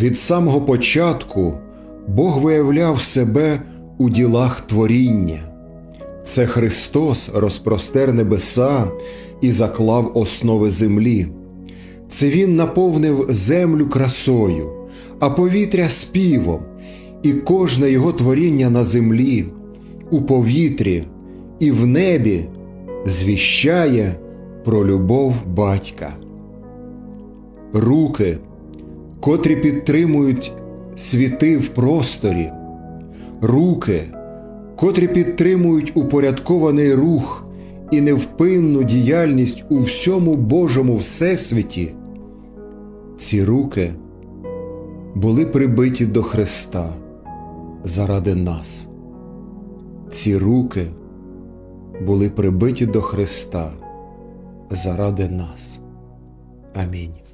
Від самого початку Бог виявляв себе у ділах творіння. Це Христос розпростер небеса і заклав основи землі. Це Він наповнив землю красою, а повітря співом, і кожне його творіння на землі, у повітрі і в небі звіщає про любов батька. Руки, котрі підтримують світи в просторі, руки, котрі підтримують упорядкований рух і невпинну діяльність у всьому Божому Всесвіті, ці руки були прибиті до Христа заради нас. Ці руки були прибиті до Христа заради нас. Амінь.